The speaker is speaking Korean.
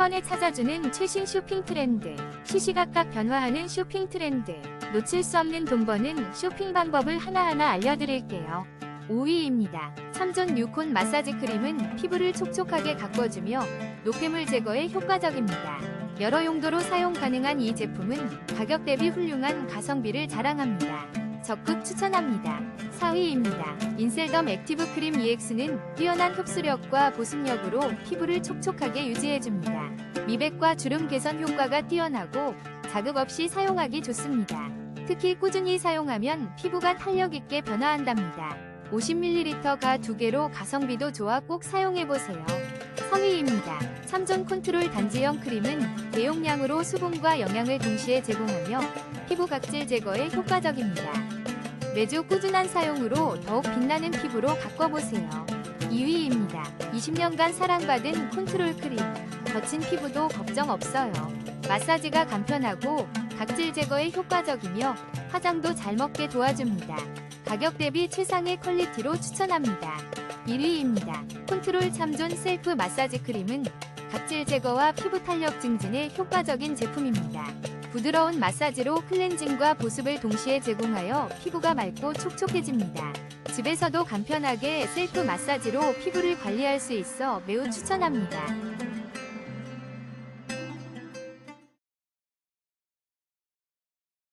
번에 찾아주는 최신 쇼핑 트렌드. 시시각각 변화하는 쇼핑 트렌드. 놓칠 수 없는 돈 버는 쇼핑 방법을 하나하나 알려드릴게요. 5위입니다. 3존 뉴콘 마사지 크림은 피부를 촉촉하게 가꿔주며 노폐물 제거에 효과적입니다. 여러 용도로 사용 가능한 이 제품은 가격 대비 훌륭한 가성비를 자랑합니다. 적극 추천합니다. 4위입니다. 인셀덤 액티브 크림 EX는 뛰어난 흡수력과 보습력으로 피부를 촉촉하게 유지해줍니다. 미백과 주름 개선 효과가 뛰어나고 자극 없이 사용하기 좋습니다. 특히 꾸준히 사용하면 피부가 탄력 있게 변화한답니다. 50ml가 두 개로 가성비도 좋아 꼭 사용해보세요. 3위입니다. 3존 컨트롤 단지형 크림은 대용량으로 수분과 영양을 동시에 제공하며 피부 각질 제거에 효과적입니다. 매주 꾸준한 사용으로 더욱 빛나는 피부로 바꿔보세요. 2위입니다. 20년간 사랑받은 컨트롤 크림. 거친 피부도 걱정 없어요. 마사지가 간편하고 각질 제거에 효과적이며 화장도 잘 먹게 도와줍니다. 가격 대비 최상의 퀄리티로 추천합니다. 1위입니다. 컨트롤 참존 셀프 마사지 크림은 각질 제거와 피부 탄력 증진에 효과적인 제품입니다. 부드러운 마사지로 클렌징과 보습을 동시에 제공하여 피부가 맑고 촉촉해집니다. 집에서도 간편하게 셀프 마사지로 피부를 관리할 수 있어 매우 추천합니다.